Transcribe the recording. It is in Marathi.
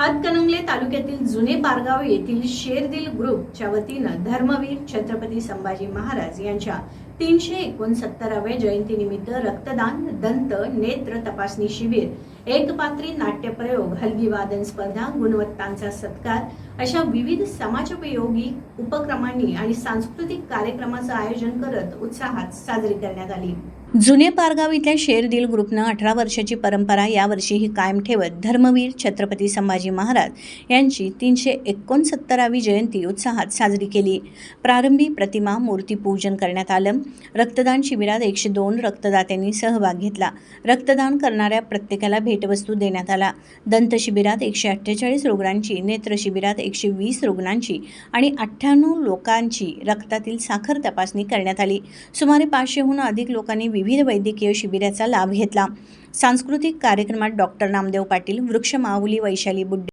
हातकणंगले तालुक्यातील जुने पारगाव येथील शेरदिल ग्रुपच्या वतीनं धर्मवीर छत्रपती संभाजी महाराज यांच्या तीनशे एकोणसत्तराव्या जयंतीनिमित्त रक्तदान दंत नेत्र तपासणी शिबिर एकपात्री नाट्यप्रयोग हलगीवादन स्पर्धा गुणवत्तांचा सत्कार अशा विविध समाजोपयोगी उपक्रमांनी आणि सांस्कृतिक कार्यक्रमाचं आयोजन करत उत्साहात साजरी करण्यात आली. जुने पारगाव इथल्या शेरदिल ग्रुपनं अठरा वर्षाची परंपरा यावर्षीही कायम ठेवत धर्मवीर छत्रपती संभाजी महाराज यांची तीनशे एकोणसत्तरावी जयंती उत्साहात साजरी केली. प्रारंभी प्रतिमा मूर्तीपूजन करण्यात आलं. रक्तदान शिबिरात एकशे दोन रक्तदात्यांनी सहभाग घेतला. रक्तदान करणाऱ्या प्रत्येकाला भेटवस्तू देण्यात आला. दंत शिबिरात एकशे अठ्ठेचाळीस रुग्णांची नेत्र शिबिरात एकशे वीस रुग्णांची आणि अठ्ठ्याण्णव लोकांची रक्तातील साखर तपासणी करण्यात आली. सुमारे पाचशेहून अधिक लोकांनी विविध वैद्यकीय शिबिराचा लाभ घेतला. सांस्कृतिक कार्यक्रमात डॉक्टर नामदेव पाटील वृक्ष माऊली वैशाली बुड्डे